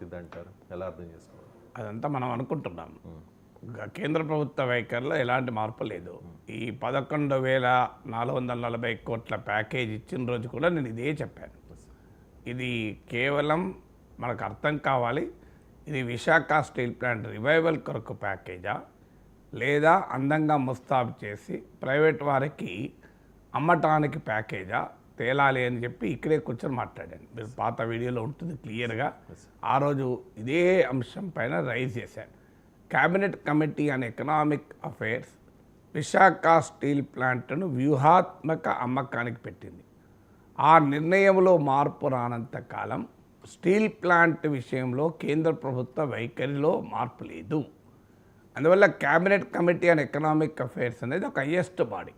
అవుతుంది అంటారు ఎలా అర్థం చేసుకోవాలి? అదంతా మనం అనుకుంటున్నాం. కేంద్ర ప్రభుత్వ వైఖరిలో ఎలాంటి మార్పు లేదు. ఈ పదకొండు వేల నాలుగు వందల నలభై కోట్ల ప్యాకేజ్ ఇచ్చిన రోజు కూడా నేను ఇదే చెప్పాను. ఇది కేవలం మనకు అర్థం కావాలి. ఇది విశాఖ స్టీల్ ప్లాంట్ రివైవల్ కొరకు ప్యాకేజా? లేదా అందంగా ముస్తాబు చేసి ప్రైవేట్ వారికి అమ్మటానికి ప్యాకేజా? తేలాలి అని చెప్పి ఇక్కడే కూర్చొని మాట్లాడాను. మీరు పాత వీడియోలో ఉంటుంది క్లియర్గా. ఆ రోజు ఇదే అంశం పైన రైజ్ చేశాను. Cabinet committee on economic affairs Visakha steel ప్లాంట్ను వ్యూహాత్మక అమ్మకానికి పెట్టింది. ఆ నిర్ణయంలో మార్పు రానంత కాలం స్టీల్ ప్లాంట్ విషయంలో కేంద్ర ప్రభుత్వ వైఖరిలో మార్పు లేదు. అందువల్ల cabinet committee on economic affairs అనేది ఒక highest body.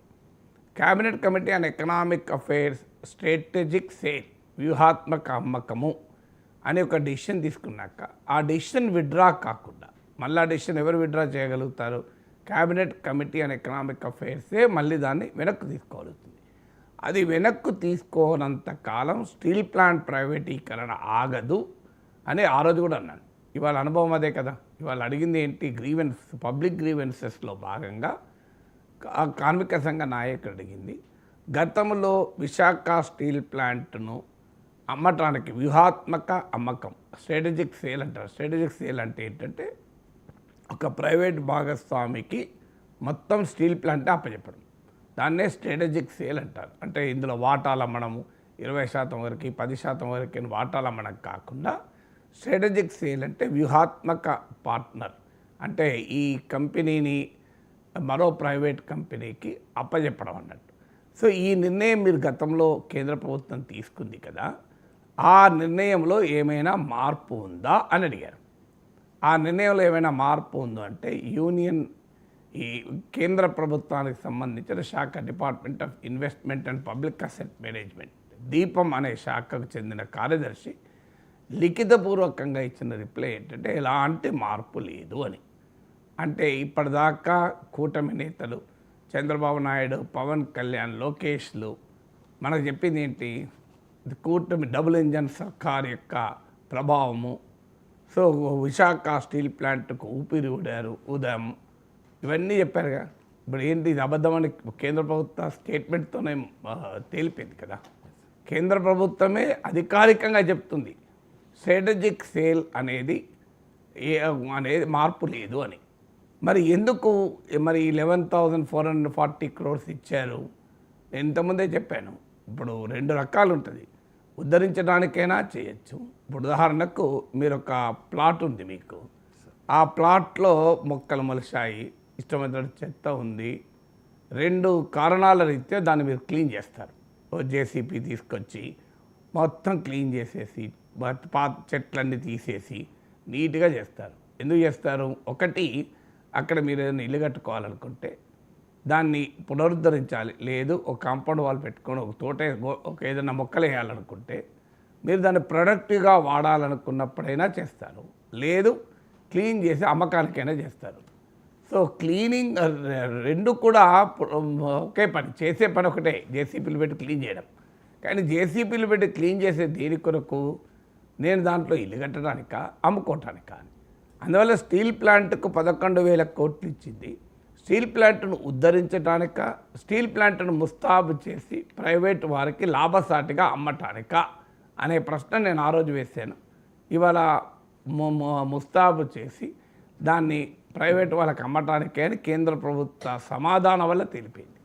Cabinet committee and economic affairs strategic sale వ్యూహాత్మక అమ్మకము అనే ఒక డిసిషన్ తీసుకున్నాక ఆ డిసిషన్ విడ్రా కాకుండా మళ్ళీ డిసిషన్ ఎవరు విడ్రా చేయగలుగుతారు? క్యాబినెట్ కమిటీ అండ్ ఎకనామిక్ అఫైర్సే మళ్ళీ దాన్ని వెనక్కు తీసుకోగలుగుతుంది. అది వెనక్కు తీసుకోనంత కాలం స్టీల్ ప్లాంట్ ప్రైవేటీకరణ ఆగదు అని ఆ రోజు కూడా అన్నాను. ఇవాళ అనుభవం అదే కదా? ఇవాళ అడిగింది ఏంటి? గ్రీవెన్స్ పబ్లిక్ గ్రీవెన్సెస్లో భాగంగా కార్మిక సంఘ నాయకుడు అడిగింది గతంలో విశాఖ స్టీల్ ప్లాంట్ను అమ్మటానికి వ్యూహాత్మక అమ్మకం స్ట్రాటజిక్ సేల్ అంటారు. స్ట్రాటజిక్ సేల్ అంటే ఏంటంటే ఒక ప్రైవేట్ భాగస్వామికి మొత్తం స్టీల్ ప్లాంట్ అప్పచెప్పడం దాన్నే స్ట్రాటజిక్ సేల్ అంటారు. అంటే ఇందులో వాటాలు అమ్మడము ఇరవై శాతం వరకు పది శాతం వరకు వాటాలు అమ్మడం కాకుండా స్ట్రాటజిక్ సేల్ అంటే వ్యూహాత్మక పార్ట్నర్. అంటే ఈ కంపెనీని మరో ప్రైవేట్ కంపెనీకి అప్పచెప్పడం అన్నట్టు. సో ఈ నిర్ణయం మీరు గతంలో కేంద్ర ప్రభుత్వం తీసుకుంది కదా ఆ నిర్ణయంలో ఏమైనా మార్పు ఉందా అని అడిగారు. ఆ నిర్ణయంలో ఏమైనా మార్పు ఉందో అంటే యూనియన్ ఈ కేంద్ర ప్రభుత్వానికి సంబంధించిన శాఖ department of investment and public asset management DIPAM అనే శాఖకు చెందిన కార్యదర్శి లిఖితపూర్వకంగా ఇచ్చిన రిప్లై ఏంటంటే ఎలాంటి మార్పు లేదు అని. అంటే ఇప్పటిదాకా కూటమి నేతలు చంద్రబాబు నాయుడు పవన్ కళ్యాణ్ లోకేష్లు మనకు చెప్పింది ఏంటి? కూటమి డబుల్ ఇంజన్ సర్కార్ యొక్క ప్రభావము. సో విశాఖ స్టీల్ ప్లాంట్కు ఊపిరి ఊడారు ఉదయం. ఇవన్నీ చెప్పారుగా ఇప్పుడు ఏంటి? ఇది అబద్ధమని కేంద్ర ప్రభుత్వ స్టేట్మెంట్తోనే తేలిపోయింది కదా. కేంద్ర ప్రభుత్వమే అధికారికంగా చెప్తుంది. స్ట్రాటజిక్ సేల్ అనేది ఏ అనేది మార్పు లేదు అని. మరి ఎందుకు మరి eleven thousand four hundred forty crores ఇచ్చారు? నేను ఇంతకుముందే చెప్పాను. ఇప్పుడు రెండు రకాలు ఉంటుంది ఉద్ధరించడానికైనా చేయొచ్చు. ఇప్పుడు ఉదాహరణకు మీరు ఒక ప్లాట్ ఉంది మీకు. ఆ ప్లాట్లో మొక్కలు మొలిశాయి ఇష్టమైన చెత్త ఉంది. రెండు కారణాల రీత్యా దాన్ని మీరు క్లీన్ చేస్తారు. ఓ జేసీపీ తీసుకొచ్చి మొత్తం క్లీన్ చేసేసి పాత చెట్లన్నీ తీసేసి నీట్గా చేస్తారు. ఎందుకు చేస్తారు? ఒకటి అక్కడ మీరు ఏదైనా ఇల్లు కట్టుకోవాలనుకుంటే దాన్ని పునరుద్ధరించాలి. లేదు ఒక కాంపౌండ్ వాల్ పెట్టుకొని ఒక తోట ఒక ఏదైనా మొక్కలు వేయాలనుకుంటే మీరు దాన్ని ప్రొడక్టివ్గా వాడాలనుకున్నప్పుడైనా చేస్తారు. లేదు క్లీన్ చేసి అమ్మకానికైనా చేస్తారు. సో క్లీనింగ్ రెండు కూడా ఒకే పని. చేసే పని ఒకటే జేసీపీలు పెట్టి క్లీన్ చేయడం. కానీ జేసీపీలు పెట్టి క్లీన్ చేసే దేని కొరకు నేను దాంట్లో ఇల్లు కట్టడానికా అమ్ముకోవటానికా అని. అందువల్ల స్టీల్ ప్లాంట్కు పదకొండు వేల కోట్లు ఇచ్చింది. స్టీల్ ప్లాంట్ను ఉద్ధరించడానిక స్టీల్ ప్లాంట్ను ముస్తాబు చేసి ప్రైవేట్ వారికి లాభసాటిగా అమ్మటానికా అనే ప్రశ్న నేను ఆ రోజు వేశాను. ఇవాళ ముస్తాబు చేసి దాన్ని ప్రైవేట్ వాళ్ళకి అమ్మటానికే అని కేంద్ర ప్రభుత్వ సమాధానం వల్ల తెలిపింది.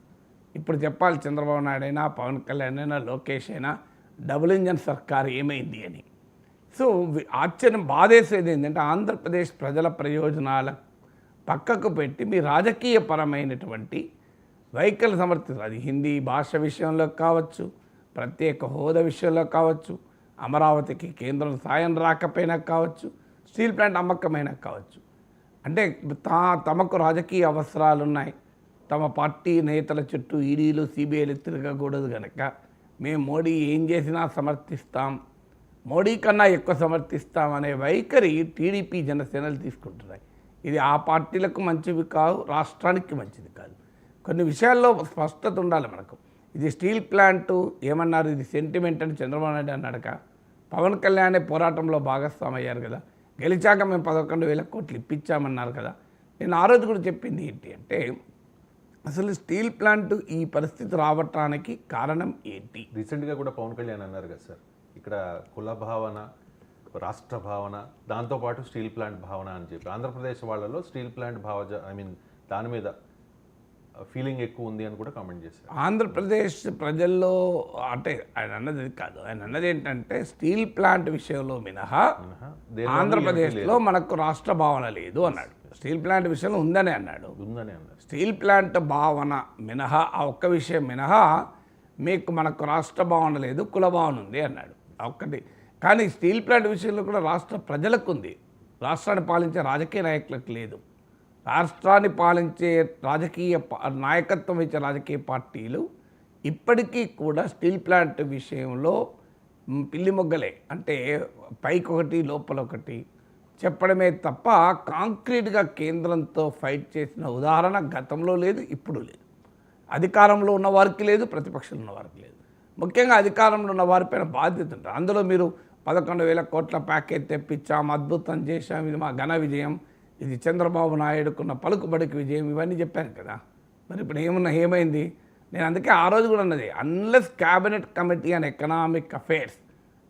ఇప్పుడు చెప్పాలి చంద్రబాబు నాయుడు అయినా పవన్ కళ్యాణ్ అయినా లోకేష్ అయినా డబుల్ ఇంజన్ సర్కార్ ఏమైంది అని. సో ఆశ్చర్యం బాధేసేది ఏంటంటే ఆంధ్రప్రదేశ్ ప్రజల ప్రయోజనాల పక్కకు పెట్టి మీ రాజకీయపరమైనటువంటి వైఖరి సమర్థిస్తారు. అది హిందీ భాష విషయంలో కావచ్చు ప్రత్యేక హోదా విషయంలో కావచ్చు అమరావతికి కేంద్రం సాయం రాకపోయినా కావచ్చు స్టీల్ ప్లాంట్ అమ్మకమైనా కావచ్చు. అంటే తా తమకు రాజకీయ అవసరాలు ఉన్నాయి తమ పార్టీ నేతల చుట్టూ ఈడీలు సిబిఐలు తిరగకూడదు కనుక మేము మోడీ ఏం చేసినా సమర్థిస్తాం. మోడీ కన్నా ఎక్కువ సమర్థిస్తాం అనే వైఖరి టీడీపీ జనసేనలు తీసుకుంటున్నాయి. ఇది ఆ పార్టీలకు మంచివి కావు రాష్ట్రానికి మంచిది కాదు. కొన్ని విషయాల్లో స్పష్టత ఉండాలి మనకు. ఇది స్టీల్ ప్లాంట్ ఏమన్నారు? ఇది సెంటిమెంట్ అని చంద్రబాబు నాయుడు అన్నాడుక పవన్ కళ్యాణ్ పోరాటంలో భాగస్వామి అయ్యారు కదా. గెలిచాక మేము పదకొండు వేల కోట్లు ఇప్పించామన్నారు కదా. నేను ఆ రోజు కూడా చెప్పింది ఏంటి అంటే అసలు స్టీల్ ప్లాంట్ ఈ పరిస్థితి రావటానికి కారణం ఏంటి? రీసెంట్గా కూడా పవన్ కళ్యాణ్ అన్నారు కదా సార్. ఇక్కడ కుల భావన రాష్ట్ర భావన దాంతోపాటు స్టీల్ ప్లాంట్ భావన అని చెప్పి ఆంధ్రప్రదేశ్ వాళ్ళలో స్టీల్ ప్లాంట్ భావ ఐ మీన్ దాని మీద ఫీలింగ్ ఎక్కువ ఉంది అని కూడా కామెంట్ చేశారు. ఆంధ్రప్రదేశ్ ప్రజల్లో అంటే ఆయన అన్నది కాదు. ఆయన అన్నది ఏంటంటే స్టీల్ ప్లాంట్ విషయంలో మినహా ఆంధ్రప్రదేశ్లో మనకు రాష్ట్ర భావన లేదు అన్నాడు. స్టీల్ ప్లాంట్ విషయంలో ఉందని అన్నాడు. ఉందని అన్నారు. స్టీల్ ప్లాంట్ భావన మినహా ఆ ఒక్క విషయం మినహా మీకు మనకు రాష్ట్ర భావన లేదు కుల భావన ఉంది అన్నాడు. ఒక్కటి. కానీ స్టీల్ ప్లాంట్ విషయంలో కూడా రాష్ట్ర ప్రజలకు ఉంది రాష్ట్రాన్ని పాలించే రాజకీయ నాయకులకు లేదు. రాష్ట్రాన్ని పాలించే రాజకీయ నాయకత్వం ఇచ్చే రాజకీయ పార్టీలు ఇప్పటికీ కూడా స్టీల్ ప్లాంట్ విషయంలో పిల్లి మొగ్గలే. అంటే పైకి ఒకటి లోపల ఒకటి చెప్పడమే తప్ప కాంక్రీట్గా కేంద్రంతో ఫైట్ చేసిన ఉదాహరణ గతంలో లేదు ఇప్పుడు లేదు. అధికారంలో ఉన్న వారికి లేదు ప్రతిపక్షంలో ఉన్న వారికి లేదు. ముఖ్యంగా అధికారంలో ఉన్న వారిపైన బాధ్యత ఉంటుంది. అందులో మీరు పదకొండు వేల కోట్ల ప్యాకేజ్ తెప్పించాం అద్భుతం చేశాం ఇది మా ఘన విజయం ఇది చంద్రబాబు నాయుడుకున్న పలుకుబడికి విజయం ఇవన్నీ చెప్పాను కదా. మరి ఇప్పుడు ఏమన్నా ఏమైంది? నేను అందుకే ఆ రోజు కూడా అన్నది unless cabinet committee and economic affairs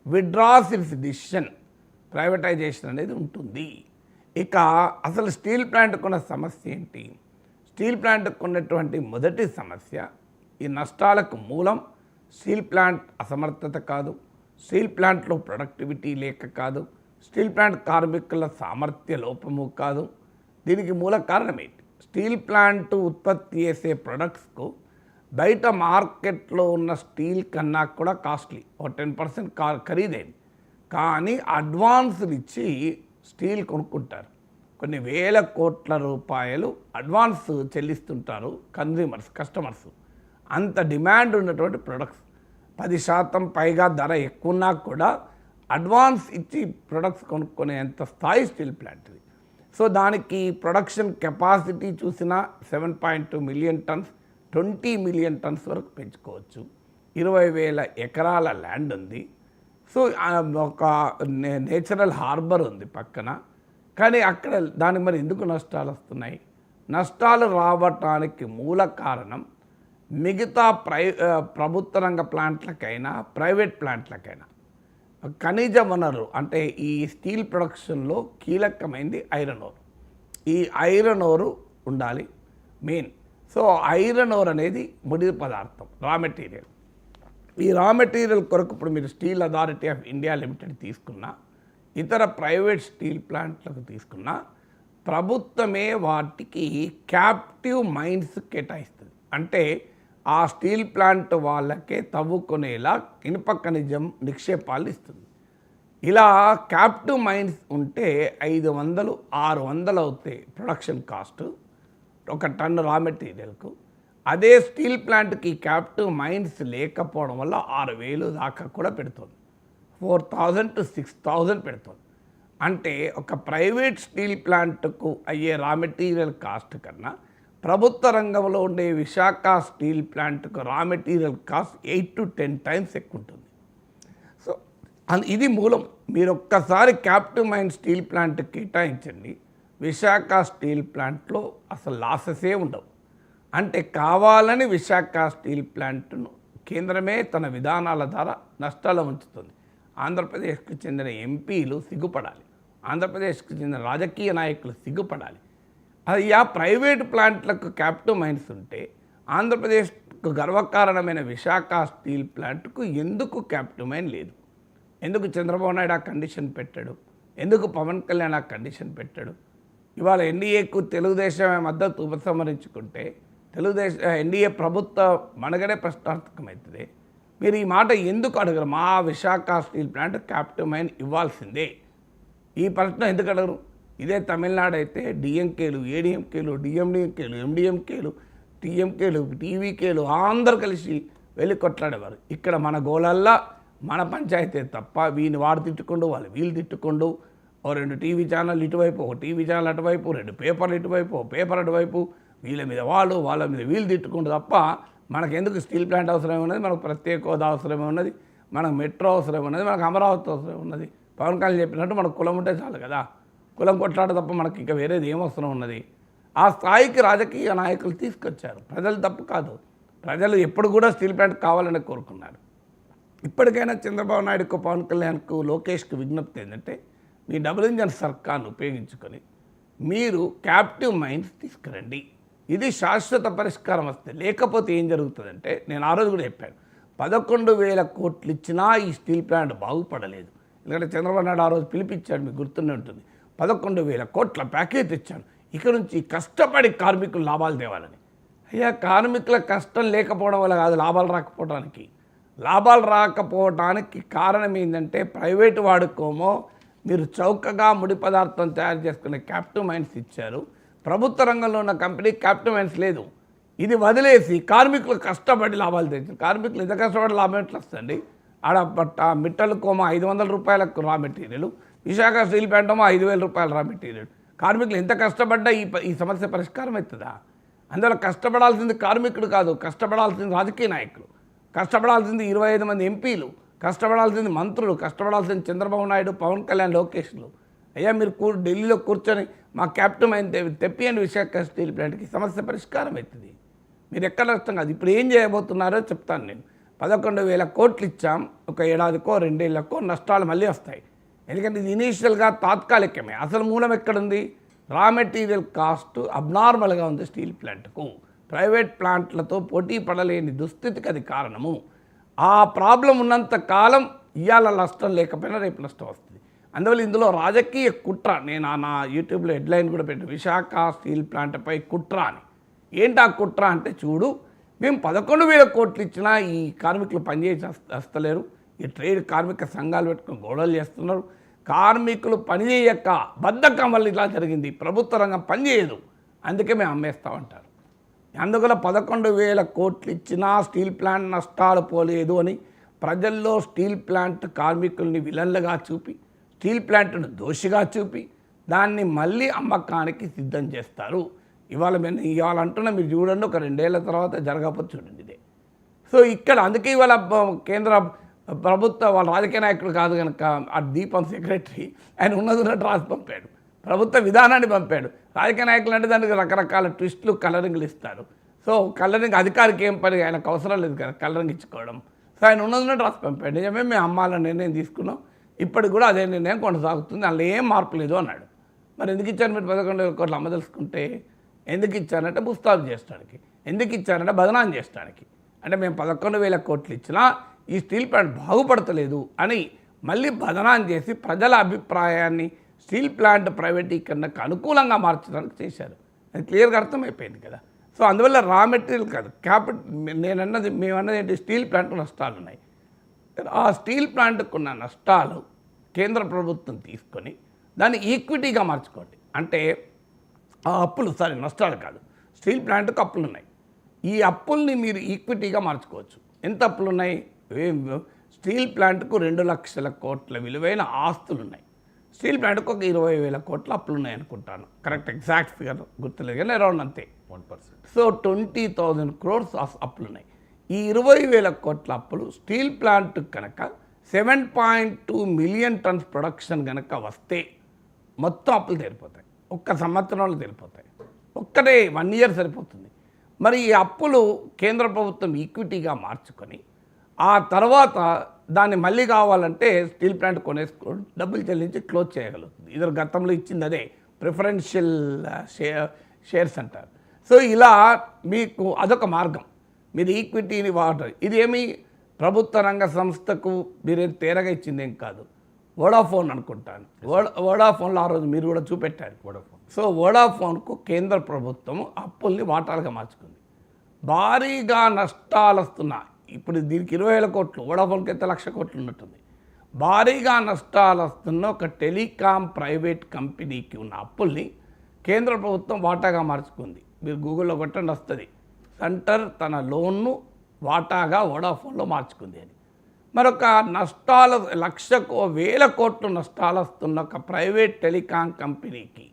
withdraws its decision privatization అనేది ఉంటుంది. ఇక అసలు స్టీల్ ప్లాంట్కున్న సమస్య ఏంటి? స్టీల్ ప్లాంట్కు ఉన్నటువంటి మొదటి సమస్య ఈ నష్టాలకు మూలం స్టీల్ ప్లాంట్ అసమర్థత కాదు. స్టీల్ ప్లాంట్లో ప్రొడక్టివిటీ లేక కాదు. స్టీల్ ప్లాంట్ కార్మికుల సామర్థ్య లోపము కాదు. దీనికి మూల కారణం ఏంటి స్టీల్ ప్లాంట్ ఉత్పత్తి చేసే ప్రొడక్ట్స్కు బయట మార్కెట్లో ఉన్న స్టీల్ కన్నా కూడా కాస్ట్లీ. ఒక టెన్ పర్సెంట్ కా ఖరీదైంది కానీ అడ్వాన్స్లు ఇచ్చి స్టీల్ కొనుక్కుంటారు. కొన్ని వేల కోట్ల రూపాయలు అడ్వాన్స్ చెల్లిస్తుంటారు కన్జ్యూమర్స్ కస్టమర్స్. అంత డిమాండ్ ఉన్నటువంటి ప్రొడక్ట్స్. పది శాతం పైగా ధర ఎక్కువన్నా కూడా అడ్వాన్స్ ఇచ్చి ప్రొడక్ట్స్ కొనుక్కునేంత స్థాయి స్టీల్ ప్లాంట్ది. సో దానికి ప్రొడక్షన్ కెపాసిటీ చూసినా seven point two million tons twenty million tons వరకు పెంచుకోవచ్చు. ఇరవై వేల ఎకరాల ల్యాండ్ ఉంది. సో ఒక నే- నేచురల్ హార్బర్ ఉంది పక్కన. కానీ అక్కడ దానికి మరి ఎందుకు నష్టాలు వస్తున్నాయి నష్టాలు రావటానికి మూల కారణం మిగతా ప్రై ప్రభుత్వ రంగ ప్లాంట్లకైనా ప్రైవేట్ ప్లాంట్లకైనా. ఖనిజ వనరు అంటే ఈ స్టీల్ ప్రొడక్షన్లో కీలకమైనది ఐరన్ ఓర్. ఈ ఐరన్ ఓరు ఉండాలి మెయిన్. సో ఐరన్ ఓర్ అనేది ముడి పదార్థం రా మెటీరియల్. ఈ రా మెటీరియల్ కొరకు ఇప్పుడు మీరు steel authority of India limited తీసుకున్నా ఇతర ప్రైవేట్ స్టీల్ ప్లాంట్లకు తీసుకున్నా ప్రభుత్వమే వాటికి క్యాప్టివ్ మైన్స్ కేటాయిస్తుంది. అంటే ఆ స్టీల్ ప్లాంట్ వాళ్ళకే తవ్వుకునేలా ఇనుప ఖనిజం నిక్షేపాలు ఇస్తుంది. ఇలా క్యాప్టివ్ మైన్స్ ఉంటే ఐదు వందలు ఆరు వందలు అవుతాయి ప్రొడక్షన్ కాస్ట్ ఒక టన్ను రా మెటీరియల్కు. అదే స్టీల్ ప్లాంట్కి క్యాప్టివ్ మైన్స్ లేకపోవడం వల్ల ఆరు వేలు దాకా కూడా పెడుతుంది. Four thousand to six thousand పెడుతుంది. అంటే ఒక ప్రైవేట్ స్టీల్ ప్లాంట్కు అయ్యే రా మెటీరియల్ కాస్ట్ కన్నా ప్రభుత్వ రంగంలో ఉండే Visakha steel ప్లాంట్కు raw material cost eight to ten times ఎక్కువ ఉంటుంది సో ఇది మూలం. మీరు ఒక్కసారి క్యాప్టివ్ మైన్ స్టీల్ ప్లాంట్ కేటాయించండి. విశాఖ స్టీల్ ప్లాంట్లో అసలు లాసెసే ఉండవు. అంటే కావాలని విశాఖ స్టీల్ ప్లాంట్ను కేంద్రమే తన విధానాల ద్వారా నష్టాలు ఉంచుతుంది. ఆంధ్రప్రదేశ్కు చెందిన ఎంపీలు సిగ్గుపడాలి. ఆంధ్రప్రదేశ్కు చెందిన రాజకీయ నాయకులు సిగ్గుపడాలి. అయ్యా ప్రైవేట్ ప్లాంట్లకు క్యాపిటల్ మైన్స్ ఉంటే ఆంధ్రప్రదేశ్కు గర్వకారణమైన విశాఖ స్టీల్ ప్లాంట్కు ఎందుకు క్యాపిటల్ మైన్ లేదు? ఎందుకు చంద్రబాబు నాయుడు ఆ కండిషన్ పెట్టాడు? ఎందుకు పవన్ కళ్యాణ్ ఆ కండిషన్ పెట్టాడు? ఇవాళ ఎన్డీఏకు తెలుగుదేశం మద్దతు ఉపసంహరించుకుంటే తెలుగుదేశం ఎన్డీఏ ప్రభుత్వ మనగడే ప్రశ్నార్థకమవుతుంది మీరు ఈ మాట ఎందుకు అడగరు? మా Visakha steel plant capital mine ఇవ్వాల్సిందే. ఈ ప్రశ్న ఎందుకు అడగరు? ఇదే తమిళనాడు అయితే డిఎంకేలు ఏడిఎంకేలు డిఎండిఎంకేలు ఎండిఎంకేలు టీఎంకేలు టీవీకేలు అందరూ కలిసి వెళ్ళి కొట్లాడేవారు. ఇక్కడ మన గోలల్లా మన పంచాయతీ తప్ప వీని వాడు తిట్టుకుండు వాళ్ళు వీళ్ళు తిట్టుకుండు. ఓ రెండు టీవీ ఛానల్ ఇటువైపు ఒక టీవీ ఛానల్ అటువైపు రెండు పేపర్లు ఇటువైపు పేపర్ అటువైపు వీళ్ళ మీద వాళ్ళు వాళ్ళ మీద వీళ్ళు తిట్టుకుంటూ తప్ప మనకెందుకు స్టీల్ ప్లాంట్ అవసరమే ఉన్నది? మనకు ప్రత్యేక హోదా అవసరమే ఉన్నది? మనకు మెట్రో అవసరం ఉన్నది? మనకు అమరావతి అవసరం ఉన్నది? పవన్ కళ్యాణ్ చెప్పినట్టు మనకు కులం ఉంటే చాలు కదా. కులం కొట్లాట తప్ప మనకి ఇంకా వేరేది ఏమవసరం ఉన్నది? ఆ స్థాయికి రాజకీయ నాయకులు తీసుకొచ్చారు. ప్రజలు తప్పు కాదు. ప్రజలు ఎప్పుడు కూడా స్టీల్ ప్లాంట్ కావాలని కోరుకున్నారు. ఇప్పటికైనా చంద్రబాబు నాయుడుకు పవన్ కళ్యాణ్కు లోకేష్కు విజ్ఞప్తి ఏంటంటే మీ డబుల్ ఇంజన్ సర్కార్ను ఉపయోగించుకొని మీరు క్యాప్టివ్ మైండ్స్ తీసుకురండి. ఇది శాశ్వత పరిష్కారం వస్తే లేకపోతే ఏం జరుగుతుందంటే నేను ఆ రోజు కూడా చెప్పాను పదకొండు వేల కోట్లు ఇచ్చినా ఈ స్టీల్ ప్లాంట్ బాగుపడలేదు. ఎందుకంటే చంద్రబాబు నాయుడు ఆ రోజు పిలిపించాడు మీకు గుర్తుండి ఉంటుంది. పదకొండు వేల కోట్ల ప్యాకేజ్ తెచ్చాను ఇక నుంచి కష్టపడి కార్మికులు లాభాలు తేవాలని. అయ్యా కార్మికుల కష్టం లేకపోవడం వల్ల కాదు లాభాలు రాకపోవడానికి లాభాలు రాకపోవడానికి కారణం ఏంటంటే ప్రైవేటు వాడుకోమో మీరు చౌకగా ముడి పదార్థం తయారు చేసుకునే క్యాప్టివ్ మైన్స్ ఇచ్చారు. ప్రభుత్వ రంగంలో ఉన్న కంపెనీ క్యాప్టివ్ మైన్స్ లేదు. ఇది వదిలేసి కార్మికులు కష్టపడి లాభాలు తెచ్చారు. కార్మికులు ఎంత కష్టపడి లాభం ఎట్లా వస్తుంది? ఆడ బట్ట మిట్టలు కోమ ఐదు వందల రూపాయలకు raw material. Visakha steel plant ఐదు వేల రూపాయల రా మెటీరియల్. కార్మికులు ఎంత కష్టపడ్డా ఈ ఈ సమస్య పరిష్కారం అవుతుందా? అందులో కష్టపడాల్సింది కార్మికుడు కాదు కష్టపడాల్సింది రాజకీయ నాయకులు. కష్టపడాల్సింది ఇరవై ఐదు మంది ఎంపీలు కష్టపడాల్సింది మంత్రులు కష్టపడాల్సింది చంద్రబాబు నాయుడు పవన్ కళ్యాణ్ లోకేష్లు. అయ్యా మీరు కూ ఢిల్లీలో కూర్చొని మా క్యాప్టెన్ అయిన తెప్పియండి విశాఖ స్టీల్ ప్లాంట్కి సమస్య పరిష్కారం అవుతుంది. మీరు ఎక్కడ నష్టం కాదు. ఇప్పుడు ఏం చేయబోతున్నారో చెప్తాను నేను. పదకొండు వేల కోట్లు ఇచ్చాం ఒక ఏడాదికో రెండేళ్ళకో నష్టాలు మళ్ళీ వస్తాయి. ఎందుకంటే ఇది ఇనీషియల్గా తాత్కాలికమే. అసలు మూలం ఎక్కడుంది? రా మెటీరియల్ కాస్ట్ అబ్నార్మల్గా ఉంది స్టీల్ ప్లాంట్కు. ప్రైవేట్ ప్లాంట్లతో పోటీ పడలేని దుస్థితికి అది కారణము. ఆ ప్రాబ్లం ఉన్నంత కాలం ఇవాళ నష్టం లేకపోయినా రేపు నష్టం వస్తుంది. అందువల్ల ఇందులో రాజకీయ కుట్ర నేను ఆ నా యూట్యూబ్లో హెడ్లైన్ కూడా పెట్టి విశాఖ స్టీల్ ప్లాంట్పై కుట్ర అని. ఏంటి ఆ కుట్ర అంటే చూడు మేము పదకొండు వేల కోట్లు ఇచ్చినా ఈ కార్మికులు పనిచేసి వస్తలేరు ఈ ట్రేడ్ కార్మిక సంఘాలు పెట్టుకుని గొడవలు చేస్తున్నారు. కార్మికులు పనిచేయక బద్ధకం వల్ల ఇలా జరిగింది. ప్రభుత్వ రంగం పనిచేయదు అందుకే మేము అమ్మేస్తామంటారు అందువల్ల పదకొండు వేల కోట్లు ఇచ్చినా స్టీల్ ప్లాంట్ నష్టాలు పోలేదు అని ప్రజల్లో స్టీల్ ప్లాంట్ కార్మికుల్ని విలన్లుగా చూపి స్టీల్ ప్లాంట్ను దోషిగా చూపి దాన్ని మళ్ళీ అమ్మకానికి సిద్ధం చేస్తారు. ఇవాళ మేము ఇవాళ అంటున్నా మీరు చూడండి ఒక రెండేళ్ళ తర్వాత జరగకపోతే చూడండి ఇదే. సో ఇక్కడ అందుకే ఇవాళ కేంద్ర ప్రభుత్వ వాళ్ళ రాజకీయ నాయకుడు కాదు కనుక ఆ దీపం సెక్రటరీ ఆయన ఉన్నది ఉన్నట్టు రాసి పంపాడు. ప్రభుత్వ విధానాన్ని పంపాడు. రాజకీయ నాయకులు అంటే దానికి రకరకాల ట్విస్టులు కలరింగ్లు ఇస్తారు. సో కలరింగ్ అధికారికి ఏం పని? ఆయనకు అవసరం లేదు కదా కలరింగ్ ఇచ్చుకోవడం. సో ఆయన ఉన్నది ఉన్నట్టు రాసి పంపాడు. నిజమే మేము అమ్మాలని నిర్ణయం తీసుకున్నాం. ఇప్పటికి కూడా అదే నిర్ణయం కొనసాగుతుంది. అందులో ఏం మార్పు లేదు అన్నాడు. మరి ఎందుకు ఇచ్చారు మీరు పదకొండు వేల కోట్లు అమ్మదలుచుకుంటే ఎందుకు ఇచ్చారంటే ముస్తాబు చేయడానికి ఎందుకు ఇచ్చారంటే బదనాం చేస్తానికి. అంటే మేము పదకొండు వేల కోట్లు ఇచ్చినా ఈ స్టీల్ ప్లాంట్ బాగుపడతలేదు అని మళ్ళీ బదనాం చేసి ప్రజల అభిప్రాయాన్ని స్టీల్ ప్లాంట్ ప్రైవేటీకరణకు అనుకూలంగా మార్చడానికి చేశారు. అది క్లియర్గా అర్థమైపోయింది కదా. సో అందువల్ల రా మెటీరియల్ కాదు క్యాపిటల్ నేను అన్నది మేము అన్నది ఏంటి స్టీల్ ప్లాంట్ నష్టాలు ఉన్నాయి. ఆ స్టీల్ ప్లాంట్కు ఉన్న నష్టాలు కేంద్ర ప్రభుత్వం తీసుకొని దాన్ని ఈక్విటీగా మార్చుకోండి. అంటే ఆ అప్పులు సారీ నష్టాలు కాదు స్టీల్ ప్లాంట్కి అప్పులు ఉన్నాయి ఈ అప్పుల్ని మీరు ఈక్విటీగా మార్చుకోవచ్చు. ఎంత అప్పులు ఉన్నాయి స్టీల్ ప్లాంట్కు రెండు లక్షల కోట్ల విలువైన ఆస్తులు ఉన్నాయి స్టీల్ ప్లాంట్కు ఒక ఇరవై వేల కోట్ల అప్పులు ఉన్నాయి అనుకుంటాను. కరెక్ట్ ఎగ్జాక్ట్ ఫిగర్ గుర్తులేదు కానీ అరౌండ్ అంతే. One percent. So twenty thousand crores అప్పులు ఉన్నాయి ఈ ఇరవై వేల కోట్ల అప్పులు స్టీల్ ప్లాంట్ కనుక seven point two million tons production కనుక వస్తే మొత్తం అప్పులు తీరిపోతాయి ఒక్క సంవత్సరంలో తీరిపోతాయి ఒక్కటే వన్ ఇయర్ సరిపోతుంది. మరి ఈ అప్పులు కేంద్ర ప్రభుత్వం ఈక్విటీగా మార్చుకొని ఆ తర్వాత దాన్ని మళ్ళీ కావాలంటే స్టీల్ ప్లాంట్ కొనేసుకో డబ్బులు చెల్లించి క్లోజ్ చేయగలుగుతుంది. ఇది గతంలో ఇచ్చింది అదే ప్రిఫరెన్షియల్ షేర్ షేర్స్ అంటారు. సో ఇలా మీకు అదొక మార్గం. మీరు ఈక్విటీని వాటర్ ఇదేమి ప్రభుత్వ రంగ సంస్థకు మీరేం తేరగా ఇచ్చింది ఏం కాదు. వోడాఫోన్ అనుకుంటాను. వోడా వోడాఫోన్లో ఆ రోజు మీరు కూడా చూపెట్టారు. వోడాఫోన్. సో వోడాఫోన్కు కేంద్ర ప్రభుత్వం అప్పుల్ని వాటాలుగా మార్చుకుంది. భారీగా నష్టాలు వస్తున్నాయి ఇప్పుడు దీనికి ఇరవై వేల కోట్లు వడాఫోన్కి అయితే లక్ష కోట్లు ఉన్నట్టుంది. భారీగా నష్టాలు వస్తున్న ఒక టెలికాం ప్రైవేట్ కంపెనీకి ఉన్న అప్పుల్ని కేంద్ర ప్రభుత్వం వాటాగా మార్చుకుంది. మీరు గూగుల్లో కొట్టండి వస్తుంది. సెంటర్ తన లోన్ను వాటాగా వడాఫోన్లో మార్చుకుంది అని. మరొక నష్టాల లక్ష వేల కోట్లు నష్టాలు వస్తున్న ఒక ప్రైవేట్ టెలికాం కంపెనీకి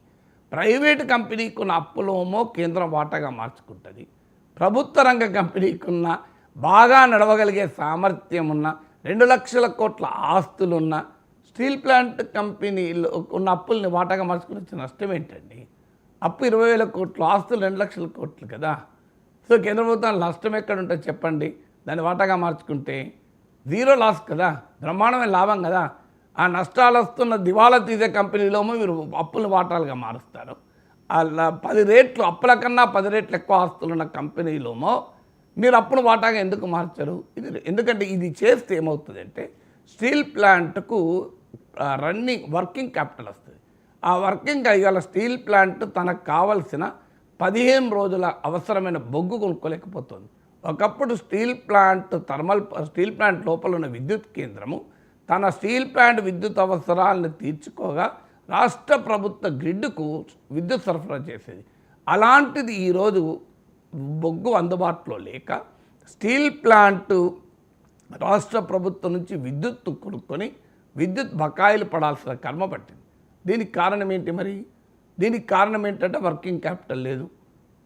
ప్రైవేట్ కంపెనీకి ఉన్న అప్పులోమో కేంద్రం వాటాగా మార్చుకుంటుంది. ప్రభుత్వ రంగ కంపెనీకి ఉన్న బాగా నడవగలిగే సామర్థ్యం ఉన్న రెండు లక్షల కోట్ల ఆస్తులున్న స్టీల్ ప్లాంట్ కంపెనీలో ఉన్న అప్పుల్ని వాటాగా మార్చుకుని వచ్చిన నష్టం ఏంటండి? అప్పు ఇరవై వేల కోట్లు ఆస్తులు రెండు లక్షల కోట్లు కదా? సో కేంద్ర ప్రభుత్వం నష్టం ఎక్కడ ఉంటుంది చెప్పండి. దాన్ని వాటాగా మార్చుకుంటే జీరో లాస్ కదా? బ్రహ్మాండమైన లాభం కదా? ఆ నష్టాలు వస్తున్న దివాలా తీసే కంపెనీలోమో మీరు అప్పులు వాటాలుగా మారుస్తారు. అలా పది రేట్లు అప్పుల కన్నా పది రేట్లు ఎక్కువ ఆస్తులు ఉన్న కంపెనీలోమో మీరు అప్పులు వాటాగా ఎందుకు మార్చరు? ఇది ఎందుకంటే ఇది చేస్తే ఏమవుతుందంటే స్టీల్ ప్లాంట్కు రన్నింగ్ వర్కింగ్ క్యాపిటల్ వస్తుంది. ఆ వర్కింగ్ ఇవాళ స్టీల్ ప్లాంట్ తనకు కావలసిన పదిహేను రోజుల అవసరమైన బొగ్గు కొనుక్కోలేకపోతుంది. ఒకప్పుడు steel plant thermal steel plant లోపల ఉన్న విద్యుత్ కేంద్రము తన స్టీల్ ప్లాంట్ విద్యుత్ అవసరాలను తీర్చుకోగా రాష్ట్ర ప్రభుత్వ గ్రిడ్కు విద్యుత్ సరఫరా చేసేది. అలాంటిది ఈరోజు బొగ్గు అందుబాటులో లేక స్టీల్ ప్లాంటు రాష్ట్ర ప్రభుత్వం నుంచి విద్యుత్ కొనుక్కొని విద్యుత్ బకాయిలు పడాల్సిన కర్మ పట్టింది. దీనికి కారణం ఏంటి మరి? దీనికి కారణం ఏంటంటే వర్కింగ్ క్యాపిటల్ లేదు.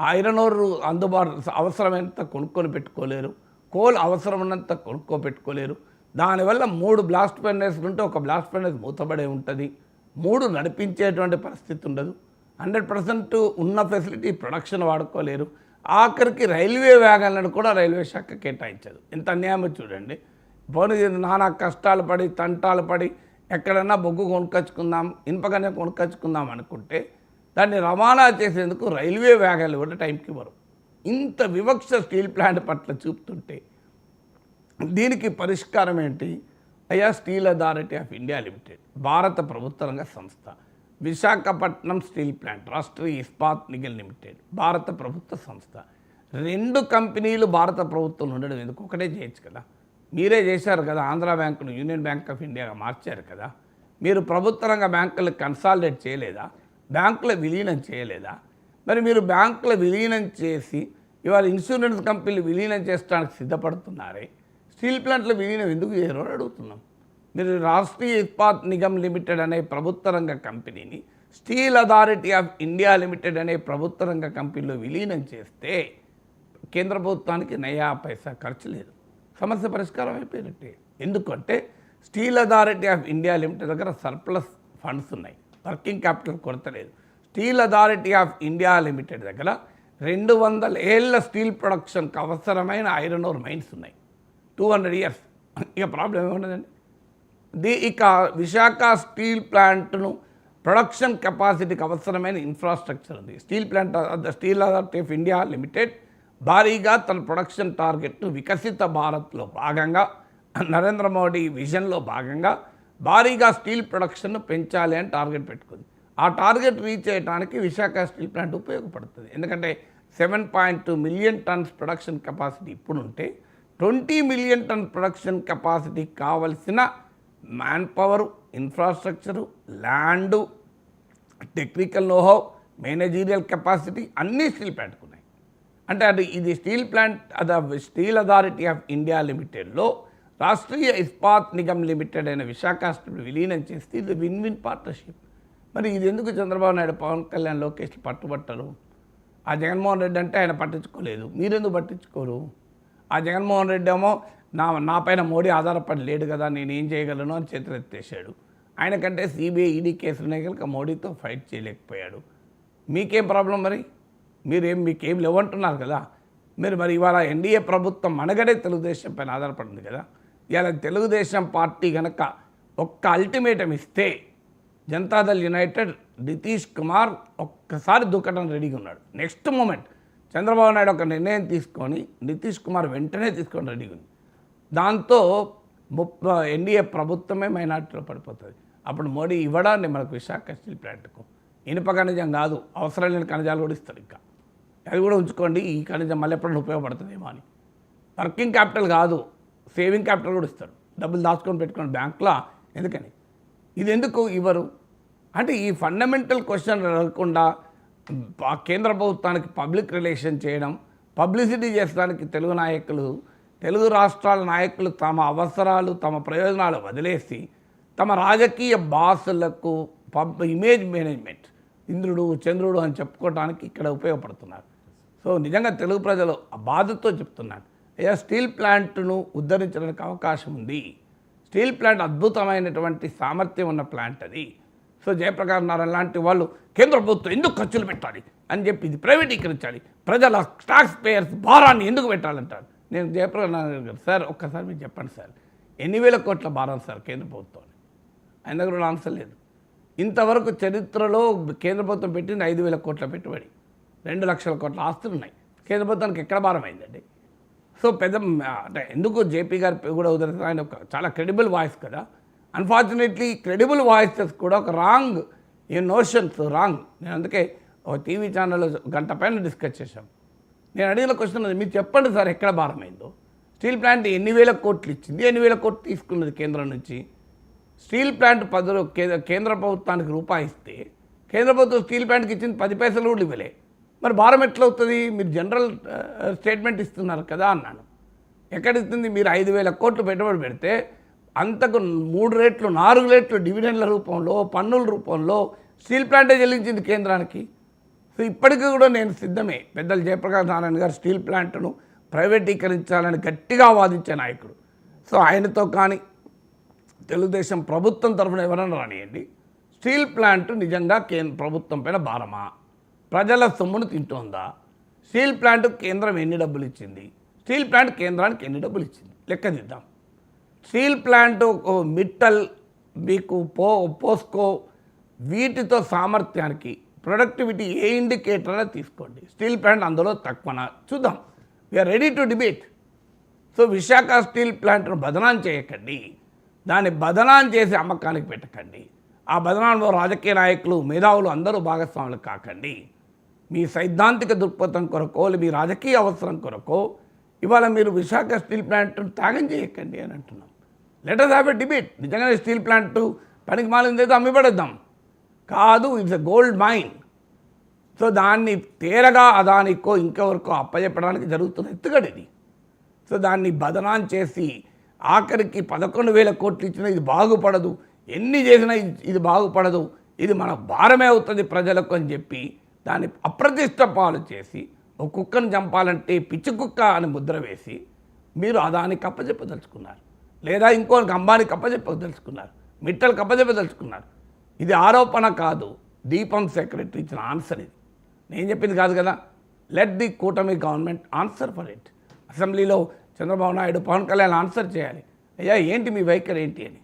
ఐరన్ ఓర్ అందుబాటు అవసరమైనంత కొనుక్కొని పెట్టుకోలేరు. కోల్ అవసరమైనంత కొనుక్కో పెట్టుకోలేరు. దానివల్ల మూడు బ్లాస్ట్ ఫెర్నెస్లు ఉంటే ఒక బ్లాస్ట్ ఫర్నేస్ మూతబడే ఉంటుంది. మూడు నడిపించేటువంటి పరిస్థితి ఉండదు. హండ్రెడ్ పర్సెంట్ ఉన్న ఫెసిలిటీ ప్రొడక్షన్ వాడుకోలేరు. ఆఖరికి రైల్వే వ్యాగన్లను కూడా రైల్వే శాఖ కేటాయించదు. ఇంత అన్యాయమో చూడండి. పోనీ నానా కష్టాలు పడి తంటాలు పడి ఎక్కడన్నా బొగ్గు కొనుక్కొచ్చుకుందాం ఇనుపగానే కొనుక్కొచ్చుకుందాం అనుకుంటే దాన్ని రవాణా చేసేందుకు రైల్వే వ్యాగన్లు కూడా టైంకి వరం ఇంత వివక్ష స్టీల్ ప్లాంట్ పట్ల చూపుతుంటే దీనికి పరిష్కారం ఏంటి? అయ్యా steel authority of India limited భారత ప్రభుత్వ రంగ సంస్థ. Visakhapatnam steel plant Rashtriya Ispat Nigam limited భారత ప్రభుత్వ సంస్థ. రెండు కంపెనీలు భారత ప్రభుత్వంలో ఉండడం ఎందుకు? ఒకటే చేయొచ్చు కదా. మీరే చేశారు కదా ఆంధ్ర బ్యాంకును యూనియన్ బ్యాంక్ ఆఫ్ ఇండియాగా మార్చారు కదా. మీరు ప్రభుత్వ రంగ బ్యాంకులు కన్సాలిడేట్ చేయలేదా? బ్యాంకుల విలీనం చేయలేదా? మరి మీరు బ్యాంకుల విలీనం చేసి ఇవాళ ఇన్సూరెన్స్ కంపెనీలు విలీనం చేసడానికి సిద్ధపడుతున్నారే? స్టీల్ ప్లాంట్ల విలీనం ఎందుకు చేయరు అని అడుగుతున్నాం. మీరు రాష్ట్రీయ ఇస్పాత్ నిగమ్ లిమిటెడ్ అనే ప్రభుత్వ రంగ కంపెనీని steel authority of India limited అనే ప్రభుత్వ రంగ కంపెనీలో విలీనం చేస్తే కేంద్ర ప్రభుత్వానికి నయా పైసా ఖర్చు లేదు. సమస్య పరిష్కారం అయిపోయినట్టే. ఎందుకంటే steel authority of India limited దగ్గర సర్ప్లస్ ఫండ్స్ ఉన్నాయి. వర్కింగ్ క్యాపిటల్ కొరత లేదు steel authority of India limited దగ్గర రెండు వందల ఏళ్ళ స్టీల్ ప్రొడక్షన్కి అవసరమైన ఐరన్ ఓర్ మైన్స్ ఉన్నాయి. Two hundred years. ఇక ప్రాబ్లం ఏముండదండి? ది ఇక విశాఖ స్టీల్ ప్లాంట్ను ప్రొడక్షన్ కెపాసిటీకి అవసరమైన ఇన్ఫ్రాస్ట్రక్చర్ ఉంది. Steel plant the steel authority of India limited భారీగా తన ప్రొడక్షన్ టార్గెట్ను వికసిత భారత్లో భాగంగా నరేంద్ర మోడీ విజన్లో భాగంగా భారీగా స్టీల్ ప్రొడక్షన్ను పెంచాలి అని టార్గెట్ పెట్టుకుంది. ఆ టార్గెట్ రీచ్ చేయడానికి విశాఖ స్టీల్ ప్లాంట్ ఉపయోగపడుతుంది. ఎందుకంటే seven point two million tons production capacity ఇప్పుడుంటే twenty million ton production capacity కావలసిన man power infrastructure land technical know how managerial capacity అన్నీ స్టీల్ ప్లాంట్కు ఉన్నాయి అంటే అది ఇది స్టీల్ ప్లాంట్ అది స్టీల్ అథారిటీ ఆఫ్ ఇండియా లిమిటెడ్లో రాష్ట్రీయ ఇస్పాత్ నిగమ్ లిమిటెడ్ అయిన విశాఖ స్టీల్ విలీనం చేస్తే ఇది విన్ విన్ పార్ట్నర్షిప్. మరి ఇది ఎందుకు చంద్రబాబు నాయుడు పవన్ కళ్యాణ్ లోకేష్ పట్టుబట్టరు? ఆ జగన్మోహన్ రెడ్డి అంటే ఆయన పట్టించుకోలేదు. మీరెందుకు పట్టించుకోరు? ఆ జగన్మోహన్ రెడ్డి ఏమో నా నా పైన మోడీ ఆధారపడి లేడు కదా నేను ఏం చేయగలను అని చేతులు ఆయన కంటే సిబిఐ ఈడీ కేసులనే కనుక మోడీతో ఫైట్ చేయలేకపోయాడు. మీకేం ప్రాబ్లం మరి? మీరేం మీకేం లేవంటున్నారు కదా? మీరు మరి ఇవాళ ఎన్డీఏ ప్రభుత్వం మనగడే తెలుగుదేశం పైన ఆధారపడింది కదా? ఇవాళ తెలుగుదేశం పార్టీ కనుక ఒక్క అల్టిమేటం ఇస్తే జనతాదళ్ యునైటెడ్ నితీష్ కుమార్ ఒక్కసారి దూకడం రెడీగా ఉన్నాడు. నెక్స్ట్ మూమెంట్ చంద్రబాబు నాయుడు ఒక నిర్ణయం తీసుకొని నితీష్ కుమార్ వెంటనే తీసుకొని రెడీగా ఉంది. దాంతో ముప్ప ఎన్డీఏ ప్రభుత్వమే మైనార్టీలో పడిపోతుంది. అప్పుడు మోడీ ఇవ్వడాన్ని మనకు విశాఖ స్టీల్ ప్లాంట్కు. ఇనుప ఖనిజం కాదు అవసరం లేని ఖనిజాలు కూడా ఇస్తారు ఇంకా. అది కూడా ఉంచుకోండి ఈ ఖనిజం మళ్ళీ ఎప్పుడైనా ఉపయోగపడుతుందేమో అని. వర్కింగ్ క్యాపిటల్ కాదు సేవింగ్ క్యాపిటల్ కూడా ఇస్తారు. డబ్బులు దాచుకొని పెట్టుకోండి బ్యాంకులో ఎందుకని? ఇది ఎందుకు ఇవ్వరు? అంటే ఈ ఫండమెంటల్ క్వశ్చన్ రాకుండా కేంద్ర ప్రభుత్వానికి పబ్లిక్ రిలేషన్ చేయడం పబ్లిసిటీ చేసడానికి తెలుగు నాయకులు తెలుగు రాష్ట్రాల నాయకులు తమ అవసరాలు తమ ప్రయోజనాలు వదిలేసి తమ రాజకీయ బాసులకు పబ్ ఇమేజ్ మేనేజ్మెంట్ ఇంద్రుడు చంద్రుడు అని చెప్పుకోవడానికి ఇక్కడ ఉపయోగపడుతున్నారు. సో నిజంగా తెలుగు ప్రజలు ఆ బాధతో చెప్తున్నారు. అయ్యా స్టీల్ ప్లాంట్ను ఉద్ధరించడానికి అవకాశం ఉంది. స్టీల్ ప్లాంట్ అద్భుతమైనటువంటి సామర్థ్యం ఉన్న ప్లాంట్ అది. సో జయప్రకాష్ నారాయణ లాంటి వాళ్ళు కేంద్ర ప్రభుత్వం ఎందుకు ఖర్చులు పెట్టాలి అని చెప్పి ఇది ప్రైవేటీకరించాలి. ప్రజల స్టాక్స్ పేయర్స్ భారాన్ని ఎందుకు పెట్టాలంటారు? నేను జయప్రకాష్ గారు సార్ ఒక్కసారి మీరు చెప్పండి సార్. ఎన్ని వేల కోట్ల భారం సార్ కేంద్ర ప్రభుత్వం ఆయన దగ్గర ఆన్సర్ లేదు. ఇంతవరకు చరిత్రలో కేంద్ర ప్రభుత్వం పెట్టింది ఐదు వేల కోట్ల పెట్టుబడి రెండు లక్షల కోట్ల ఆస్తులు ఉన్నాయి. కేంద్ర ప్రభుత్వానికి ఎక్కడ భారం అయిందండి? సో పెద్ద అంటే ఎందుకు జేపీ గారు కూడా ఉదరిస్తారు ఆయన ఒక చాలా క్రెడిబుల్ వాయిస్ కదా. అన్ఫార్చునేట్లీ క్రెడిబుల్ వాయిసెస్ కూడా ఒక రాంగ్ ఈ నోషన్స్ రాంగ్ నేను అందుకే ఒక టీవీ ఛానల్లో గంట పైన డిస్కస్ చేశాం. నేను అడిగిన క్వశ్చన్ అది మీరు చెప్పండి సార్ ఎక్కడ భారమైందో. స్టీల్ ప్లాంట్ ఎన్ని వేల కోట్లు ఇచ్చింది? ఎన్ని వేల కోట్లు తీసుకున్నది కేంద్రం నుంచి? స్టీల్ ప్లాంట్ పది కేంద్ర- ప్రభుత్వానికి రూపాయి ఇస్తే కేంద్ర ప్రభుత్వం స్టీల్ ప్లాంట్కి ఇచ్చింది పది పైసలు కూడా ఇవ్వలే. మరి భారం ఎట్లవుతుంది? మీరు జనరల్ స్టేట్మెంట్ ఇస్తున్నారు కదా అన్నాను. ఎక్కడ ఇస్తుంది? మీరు ఐదు వేల కోట్లు పెట్టుబడి పెడితే అంతకు మూడు రేట్లు నాలుగు రేట్లు డివిడెండ్ల రూపంలో పన్నుల రూపంలో స్టీల్ ప్లాంటే చెల్లించింది కేంద్రానికి. సో ఇప్పటికీ కూడా నేను సిద్ధమే. పెద్దలు జయప్రకాశ్ నారాయణ గారు స్టీల్ ప్లాంట్ను ప్రైవేటీకరించాలని గట్టిగా వాదించే నాయకుడు. సో ఆయనతో కానీ తెలుగుదేశం ప్రభుత్వం తరఫున ఎవరైనా రానియండి. స్టీల్ ప్లాంట్ నిజంగా కేంద్ర ప్రభుత్వం పైన భారమా? ప్రజల సొమ్మును తింటోందా? స్టీల్ ప్లాంట్ కేంద్రం ఎన్ని డబ్బులు ఇచ్చింది స్టీల్ ప్లాంట్ కేంద్రానికి ఎన్ని డబ్బులు ఇచ్చింది లెక్కదిద్దాం స్టీల్ ప్లాంట్ మిట్టల్ మీకు పో పోస్కో వీటితో సామర్థ్యానికి ప్రొడక్టివిటీ ఏ ఇండికేటర్ తీసుకోండి. స్టీల్ ప్లాంట్ అందులో తక్కువన? చూద్దాం. We're ready to debate so Visakha steel ప్లాంట్ను బదనాం చేయకండి. దాన్ని బదనాం చేసి అమ్మకానికి పెట్టకండి. ఆ బదనాంలో రాజకీయ నాయకులు మేధావులు అందరూ భాగస్వాములు కాకండి. మీ సైద్ధాంతిక దృక్పథం కొరకో మీ రాజకీయ అవసరం కొరకో ఇవాళ మీరు విశాఖ స్టీల్ ప్లాంట్ను త్యాగం చేయకండి అని అంటున్నాం. లెటర్ హ్యావ్ ఎ డిబేట్ నిజంగానే స్టీల్ ప్లాంట్ పనికి మాలింది ఏదో అమ్మిపడేద్దాం కాదు it's a gold mine so దాన్ని తేరగా అదానికో ఇంకెవరికో అప్పచెప్పడానికి జరుగుతున్న ఎత్తుగడ ఇది సో దాన్ని బదనాన్ చేసి ఆఖరికి పదకొండు వేల కోట్లు ఇచ్చినా ఇది బాగుపడదు. ఎన్ని చేసినా ఇది- ఇది బాగుపడదు. ఇది మన భారమే అవుతుంది ప్రజలకు అని చెప్పి దాన్ని అప్రతిష్ట పాలు చేసి ఒక కుక్కను చంపాలంటే పిచ్చి కుక్క అని ముద్ర వేసి మీరు అదానికి అప్పచెప్పదలుచుకున్నారు లేదా ఇంకోనికి అంబానికి అప్పచెప్పదలుచుకున్నారు మిట్టలు కప్పచెప్పదలుచుకున్నారు ఇది ఆరోపణ కాదు. దీపం సెక్రటరీ ఇచ్చిన ఆన్సర్ ఇది. నేను చెప్పింది కాదు కదా? లెట్ ది కూటమి గవర్నమెంట్ ఆన్సర్ ఫర్ ఇట్ అసెంబ్లీలో చంద్రబాబు నాయుడు పవన్ కళ్యాణ్ ఆన్సర్ చేయాలి. అయ్యా ఏంటి మీ వైఖరి ఏంటి అని?